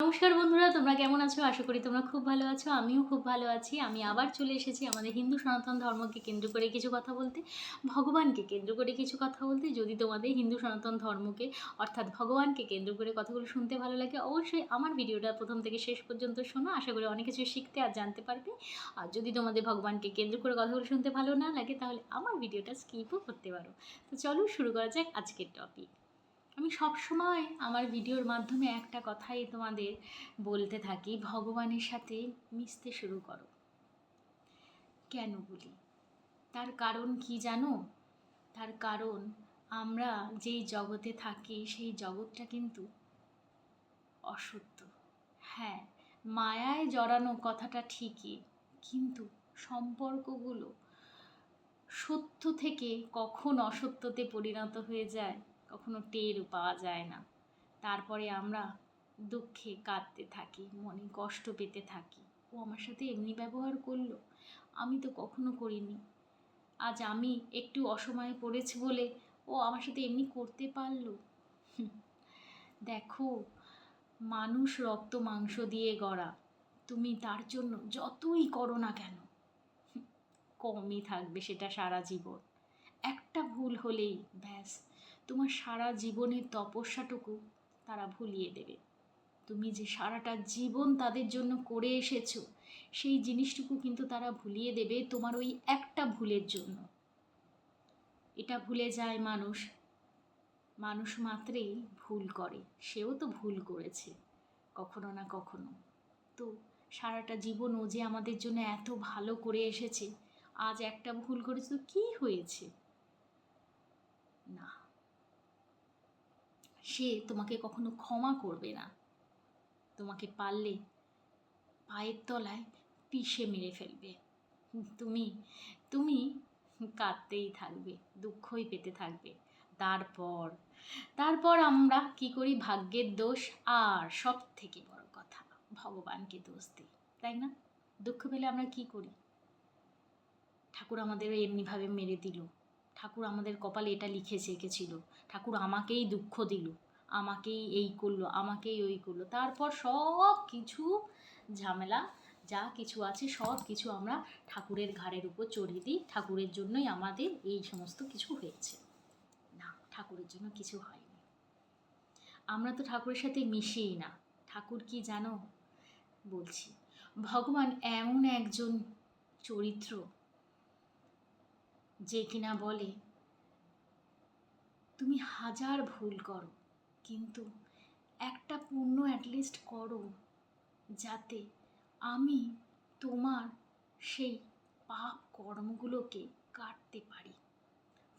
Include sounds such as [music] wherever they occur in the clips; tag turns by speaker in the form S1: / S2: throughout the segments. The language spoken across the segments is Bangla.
S1: নমস্কার বন্ধুরা, তোমরা কেমন আছো? আশা করি তোমরা খুব ভালো আছো, আমিও খুব ভালো আছি। আমি আবার চলে এসেছি আমাদের হিন্দু সনাতন ধর্মকে কেন্দ্র করে কিছু কথা বলতে, ভগবানকে কেন্দ্র করে কিছু কথা বলতে। যদি তোমাদের হিন্দু সনাতন ধর্মকে, অর্থাৎ ভগবানকে কেন্দ্র করে কথাগুলো শুনতে ভালো লাগে, অবশ্যই আমার ভিডিওটা প্রথম থেকে শেষ পর্যন্ত শোনো। আশা করি অনেক কিছু শিখতে আর জানতে পারবে। আর যদি তোমাদের ভগবানকে কেন্দ্র করে কথাগুলো শুনতে ভালো না লাগে, তাহলে আমার ভিডিওটা স্কিপও করতে পারো। তো চলো শুরু করা যাক আজকের টপিক আমি সব সময় আমার ভিডিওর মাধ্যমে একটা কথাই তোমাদের বলতে থাকি, ভগবানের সাথে মিশতে শুরু করো। কেন বলি? তার কারণ কি জানো? তার কারণ আমরা যেই জগতে থাকি, সেই জগৎটা কিন্তু অসত্য। হ্যাঁ মায়ায় জড়ানো কথাটা ঠিকই, কিন্তু সম্পর্কগুলো সত্য থেকে কখন অসত্যতে পরিণত হয়ে যায়? কখনো টের পাওয়া যায় না। তারপরে আমরা দুঃখে কাঁদতে থাকি, মনে কষ্ট পেতে থাকি। ও আমার সাথে এমনি ব্যবহার করল? আমি তো কখনো করিনি। আজ আমি একটু অসময়ে পড়েছি বলে ও আমার সাথে এমনি করতে পারল? দেখো, মানুষ রক্ত মাংস দিয়ে গড়া। তুমি তার জন্য যতই করো না কেন কমই থাকবে সেটা সারা জীবন। একটা ভুল হলেই ব্যাস। তোমার সারা জীবনের তপস্যাটুকু তারা ভুলিয়ে দেবে। তুমি যে সারাটা জীবন তাদের জন্য করে এসেছ, সেই জিনিসটুকু কিন্তু তারা ভুলিয়ে দেবে তোমার ওই একটা ভুলের জন্য। এটা ভুলে যায় মানুষ। মানুষ মাত্রেই ভুল করে। সেও তো ভুল করেছে, কখনো না কখনো। তো সারাটা জীবন ও যে আমাদের জন্য এত ভালো করে এসেছে, আজ একটা ভুল করেছে তো কী হয়েছে? না। সে তোমাকে কখনো ক্ষমা করবে না। তোমাকে পারলে পায়ের তলায় পিষে মেরে ফেলবে। তুমি তুমি কাঁদতেই থাকবে, দুঃখই পেতে থাকবে। তারপর তারপর আমরা কি করি? ভাগ্যের দোষ আর সব থেকে বড় কথা, ভগবানকে দোষ দিই, তাই না? দুঃখ পেলে আমরা কি করি? ঠাকুর আমাদের এমনিভাবে মেরে দিল। ঠাকুর আমাদের কপালে এটা লিখে রেখেছিল ঠাকুর আমাকেই দুঃখ দিল, আমাকেই এই করল, আমাকেই ওই করল। তারপর সব কিছু ঝামেলা, যা কিছু আছে সব কিছু আমরা ঠাকুরের ঘাড়ের উপর চড়িয়ে দিই। ঠাকুরের জন্যই আমাদের এই সমস্ত কিছু হয়েছে। না, ঠাকুরের জন্য কিছু হয়নি। আমরা তো ঠাকুরের সাথে মিশিই না। ঠাকুর কি জানো? বলছি, ভগবান এমন একজন চরিত্র যে কিনা বলে, তুমি হাজার ভুল করো, কিন্তু একটা পুণ্য অ্যাটলিস্ট করো, যাতে আমি তোমার সেই পাপ কর্মগুলোকে কাটতে পারি।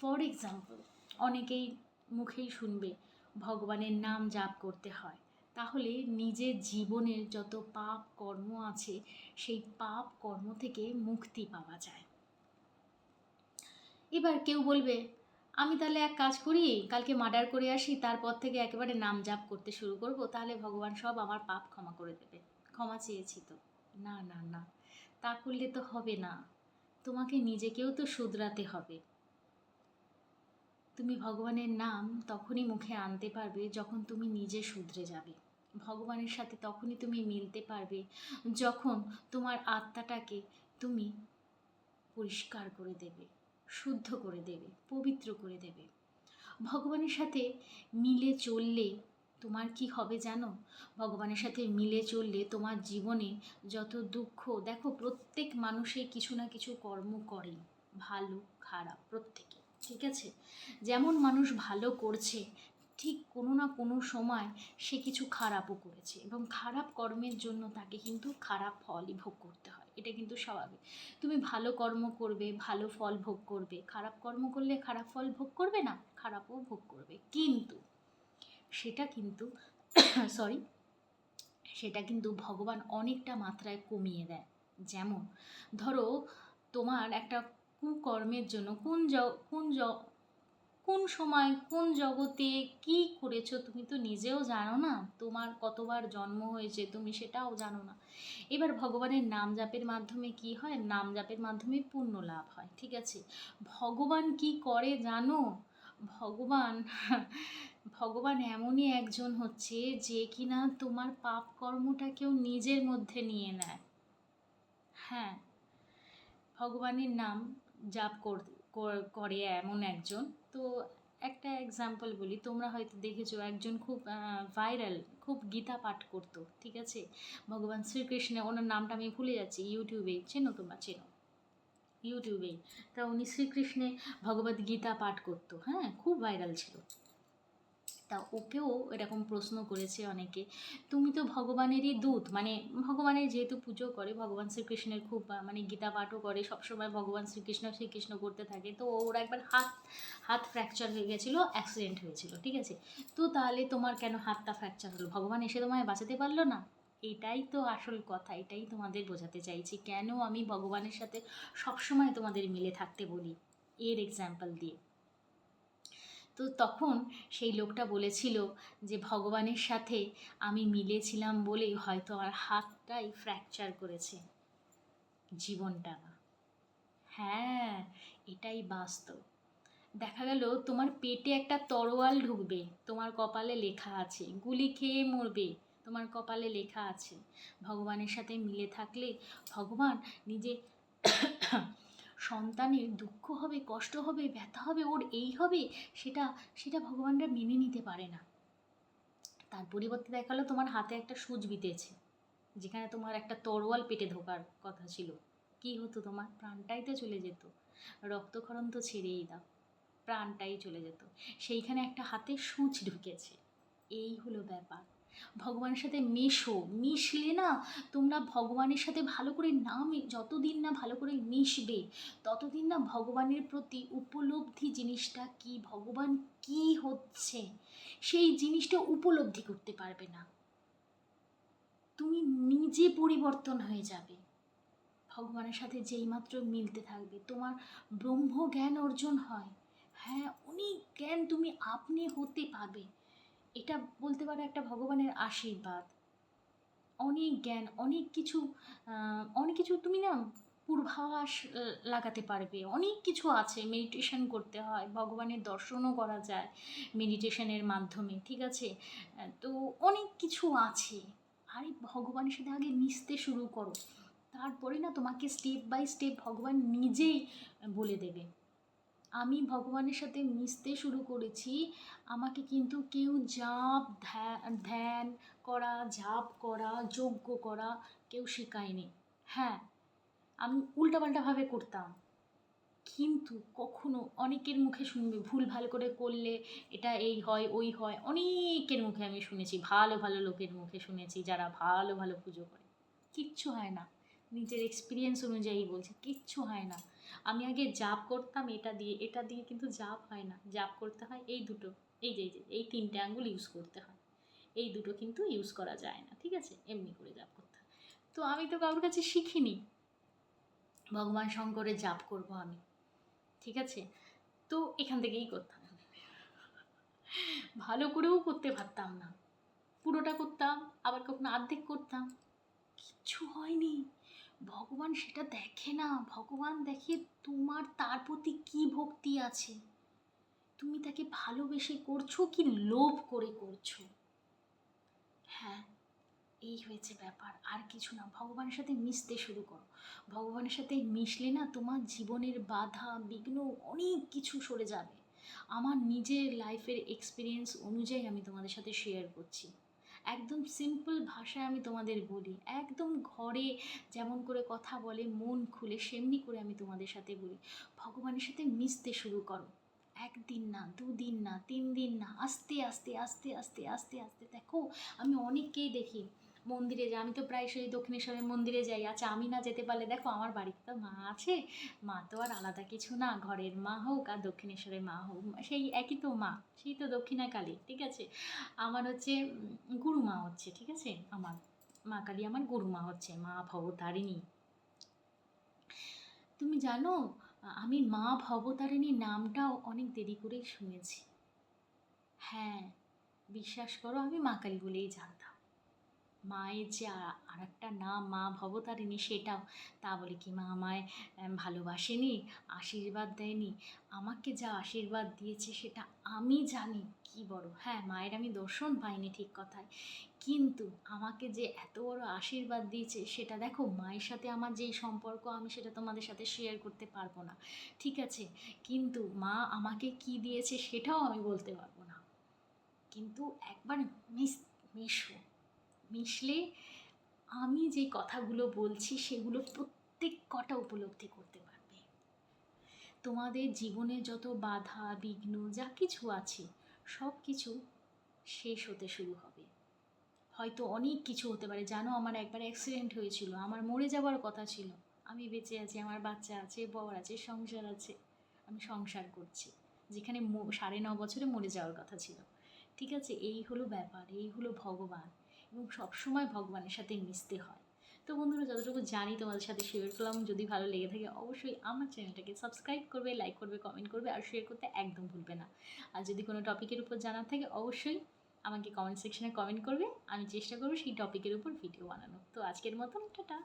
S1: ফর এক্সাম্পল অনেকেই মুখেই শুনবে, ভগবানের নাম জাপ করতে হয়। তাহলে নিজের জীবনের যত পাপ কর্ম আছে, সেই পাপ কর্ম থেকে মুক্তি পাওয়া যায়। এবার কেউ বলবে, আমি তাহলে এক কাজ করি, কালকে মার্ডার করে আসি, তারপর থেকে একেবারে নাম জাপ করতে শুরু করব, তাহলে ভগবান সব আমার পাপ ক্ষমা করে দেবে। ক্ষমা চেয়েছি তো। না না না, তা করলে তো হবে না। তোমাকে নিজেকেও তো শুধরাতে হবে। তুমি ভগবানের নাম তখনই মুখে আনতে পারবে যখন তুমি নিজে শুধরে যাবে। ভগবানের সাথে তখনই তুমি মিলতে পারবে যখন তোমার আত্মাটাকে তুমি পরিষ্কার করে দেবে। শুদ্ধ করে দেবে, পবিত্র করে দেবে। ভগবানের সাথে মিলে চললে তোমার কি হবে জানো? ভগবানের সাথে মিলে চললে তোমার জীবনে যত দুঃখ, দেখো প্রত্যেক মানুষে কিছু না কিছু কর্ম করে ভালো, খারাপ, প্রত্যেকে, ঠিক আছে? যেমন মানুষ ভালো করছে ঠিক কোনো না কোনো সময় সে কিছু খারাপও করেছে এবং খারাপ কর্মের জন্য তাকে কিন্তু খারাপ ফলই ভোগ করতে হয়। এটা কিন্তু স্বাভাবিক। তুমি ভালো কর্ম করবে, ভালো ফল ভোগ করবে। খারাপ কর্ম করলে খারাপ ফল ভোগ করবে না, খারাপও ভোগ করবে। কিন্তু সেটা কিন্তু [coughs] সরি সেটা কিন্তু ভগবান অনেকটা মাত্রায় কমিয়ে দেয়। যেমন ধরো তোমার একটা কুকর্মের জন্য কোন জ, কোন কোন সময়, কোন জগতে কি করেছ তুমি তো নিজেও জানো না। তোমার কতবার জন্ম হয়েছে তুমি সেটাও জানো না। এবার ভগবানের নাম জাপের মাধ্যমে কি হয়? নাম জাপের মাধ্যমে পুণ্য লাভ হয়, ঠিক আছে? ভগবান কি করে জানো? ভগবান ভগবান এমনই একজন হচ্ছে যে কিনা তোমার পাপ কর্মটাকেও নিজের মধ্যে নিয়ে নেয়। হ্যাঁ ভগবানের নাম জাপ কর- এমন একজন। তো একটা এক্সাম্পল বলি, তোমরা হয়তো দেখেছ একজন খুব ভাইরাল খুব গীতা পাঠ করতো, ঠিক আছে? ভগবান শ্রীকৃষ্ণ, ওনার নামটা আমি ভুলে যাচ্ছি ইউটিউবে চেনো তোমরা, চেনো। ইউটিউবেই তা উনি শ্রীকৃষ্ণে ভগবদ গীতা পাঠ করতো হ্যাঁ? খুব ভাইরাল ছিল। তা ওকেও এরকম প্রশ্ন করেছে অনেকে। তুমি তো ভগবানেরই দূত মানে ভগবানের যেহেতু পুজো করে, ভগবান শ্রীকৃষ্ণের খুব মানে গীতা পাঠও করে, সবসময় ভগবান শ্রীকৃষ্ণ শ্রীকৃষ্ণ করতে থাকে। তো ওর একবার হাত হাত ফ্র্যাকচার হয়ে গেছিল অ্যাক্সিডেন্ট হয়েছিল, ঠিক আছে? তো তাহলে তোমার কেন হাতটা ফ্র্যাকচার হলো? ভগবান এসে তোমায় বাঁচাতে পারল না? এটাই তো আসল কথা, এটাই তোমাদের বোঝাতে চাইছি। কেন আমি ভগবানের সাথে সবসময় তোমাদের মিলে থাকতে বলি? এর এক্সাম্পল দিয়ে। তো তখন সেই লোকটা বলেছিল যে, ভগবানের সাথে আমি মিলেছিলাম বলেই হয়তো আমার হাতটাই ফ্র্যাকচার করেছে জীবনটা হ্যাঁ এটাই বাস্তব। দেখা গেল তোমার পেটে একটা তরোয়াল ঢুকবে, তোমার কপালে লেখা আছে, গুলি খেয়ে মরবে তোমার কপালে লেখা আছে। ভগবানের সাথে মিলে থাকলে ভগবান নিজে সন্তানের দুঃখ হবে, কষ্ট হবে, ব্যথা হবে, ওর এই হবে, সেটা সেটা ভগবানরা মেনে নিতে পারে না। তার পরিবর্তে দেখাল তোমার হাতে একটা সুচ বিতেছে যেখানে তোমার একটা তরোয়াল পেটে ঢোকার কথা ছিল। কি হতো তোমার? প্রাণটাই তো চলে যেত। রক্তক্ষরণ তো ছেড়েই দাও, প্রাণটাই চলে যেত। সেইখানে একটা হাতে সূচ ঢুকেছে। এই হলো ব্যাপার। ভগবানের সাথে মেশো। মিশলে না তোমরা ভগবানের সাথে ভালো করে না যতদিন না ভালো করে মিশবে, ততদিন না ভগবানের প্রতি উপলব্ধি জিনিসটা কি, ভগবান কি হচ্ছে, সেই জিনিসটা উপলব্ধি করতে পারবে না। তুমি নিজে পরিবর্তন হয়ে যাবে। ভগবানের সাথে যেই মাত্র মিলতে থাকবে, তোমার ব্রহ্ম জ্ঞান অর্জন হয়। হ্যাঁ অনেক জ্ঞান তুমি আপনি হতে পারবে। এটা বলতে পারো একটা ভগবানের আশীর্বাদ। অনেক জ্ঞান, অনেক কিছু অনেক কিছু তুমি না পূর্বাভাস লাগাতে পারবে। অনেক কিছু আছে মেডিটেশন করতে হয়, ভগবানের দর্শনও করা যায় মেডিটেশনের মাধ্যমে, ঠিক আছে? তো অনেক কিছু আছে। আরে ভগবানের সাথে আগে মিশতে শুরু করো। তারপরে না তোমাকে স্টেপ বাই স্টেপ ভগবান নিজেই বলে দেবে। আমি ভগবানের সাথে মিশতে শুরু করেছি। আমাকে কিন্তু কেউ জাপ ধ্যান করা, জাপ করা, যজ্ঞ করা কেউ শেখায়নি। হ্যাঁ আমি উল্টাপাল্টাভাবে করতাম। কিন্তু কখনো অনেকের মুখে শুনবে, ভুল ভালো করে করলে এটা এই হয়, ওই হয়। অনেকের মুখে আমি শুনেছি, ভালো ভালো লোকের মুখে শুনেছি যারা ভালো ভালো পুজো করে। কিচ্ছু হয় না। নিজের এক্সপিরিয়েন্স অনুযায়ী বলছি, কিচ্ছু হয় না। আমি আগে জাপ করতাম, এটা দিয়ে এটা দিয়ে কিন্তু জাপ হয় না। জাপ করতে হয় এই দুটো, এই যে, এই তিনটে আঙ্গুল ইউজ করতে হয়। এই দুটো কিন্তু ইউজ করা যায় না, ঠিক আছে? এমনি করে জাপ করতে হয়। তো আমি তো কারোর কাছে শিখিনি। ভগবান শঙ্করের জাপ করব আমি, ঠিক আছে? তো এখান থেকেই করতাম ভালো করেও করতে পারতাম না। পুরোটা করতাম, আবার কখনো অর্ধেক করতাম। কিচ্ছু হয়নি। ভগবান সেটা দেখে না। ভগবান দেখে তোমার তার প্রতি কী ভক্তি আছে? তুমি তাকে ভালোবেসে করছ কি লোভ করে করছ? হ্যাঁ এই হয়েছে ব্যাপার। আর কিছু না, ভগবানের সাথে মিশতে শুরু করো। ভগবানের সাথে মিশলে না তোমার জীবনের বাধা, বিঘ্ন অনেক কিছু সরে যাবে। আমার নিজের লাইফের এক্সপিরিয়েন্স অনুযায়ী আমি তোমাদের সাথে শেয়ার করছি। একদম সিম্পল ভাষায় আমি তোমাদের বলি। একদম ঘরে যেমন করে কথা বলে, মন খুলে সেমনি করে আমি তোমাদের সাথে বলি। ভগবানের সাথে মিশতে শুরু করো। একদিন না, দুদিন না, তিন দিন না, আস্তে আস্তে আস্তে আস্তে আস্তে আস্তে। দেখো, আমি অনেককেই দেখি। মন্দিরে যাই আমি তো প্রায় সেই দক্ষিণেশ্বরের মন্দিরে যাই। আচ্ছা আমি না যেতে পারলে দেখো আমার বাড়িতে তো মা আছে। মা তো আর আলাদা কিছু না ঘরের মা হোক আর দক্ষিণেশ্বরের মা হোক সেই একই তো মা সেই তো দক্ষিণা কালী ঠিক আছে? আমার হচ্ছে উম, গুরুমা হচ্ছে ঠিক আছে? আমার মা কালী আমার গুরুমা হচ্ছে মা ভবতারিণী। তুমি জানো আমি মা ভবতারিণী নামটাও অনেক দেরি করেই শুনেছি। হ্যাঁ বিশ্বাস করো আমি মা কালী বলেই জানতাম। মায়ের যে আর একটা নাম, মা ভবতারিণী সেটাও। তা বলে কি মা আমায় ভালোবাসেনি, আশীর্বাদ দেয়নি, আমাকে যা আশীর্বাদ দিয়েছে সেটা আমি জানি, কি বড়। হ্যাঁ মায়ের আমি দর্শন পাইনি ঠিক কথায়। কিন্তু আমাকে যে এত বড় আশীর্বাদ দিয়েছে সেটা দেখো, মায়ের সাথে আমার যেই সম্পর্ক, আমি সেটা তোমাদের সাথে শেয়ার করতে পারব না। ঠিক আছে? কিন্তু মা আমাকে কি দিয়েছে সেটাও আমি বলতে পারব না। কিন্তু একবার মিস, মিশো। মিশলে আমি যে কথাগুলো বলছি, সেগুলো প্রত্যেক কটা উপলব্ধি করতে পারবে। তোমাদের জীবনে যত বাধা, বিঘ্ন, যা কিছু আছে, সব কিছু শেষ হতে শুরু হবে। হয়তো অনেক কিছু হতে পারে। জানো, আমার একবার অ্যাক্সিডেন্ট হয়েছিল। আমার মরে যাওয়ার কথা ছিল। আমি বেঁচে আছি, আমার বাচ্চা আছে, বর আছে, সংসার আছে। আমি সংসার করছি। যেখানে সাড়ে ন বছরে মরে যাওয়ার কথা ছিল। ঠিক আছে? এই হলো ব্যাপার, এই হলো ভগবান। এবং সবসময় ভগবানের সাথে মিশতে হয়। তো বন্ধুরা, যতটুকু জানি তোমাদের সাথে শেয়ার করলাম, যদি ভালো লেগে থাকে অবশ্যই আমার চ্যানেলটাকে সাবস্ক্রাইব করবে লাইক করবে কমেন্ট করবে আর শেয়ার করতে একদম ভুলবে না। আর যদি কোনো টপিকের উপর জানার থাকে অবশ্যই আমাকে কমেন্ট সেকশনে কমেন্ট করবে, আমি চেষ্টা করব সেই টপিকের উপর ভিডিও বানানো তো আজকের মতন, টাটা!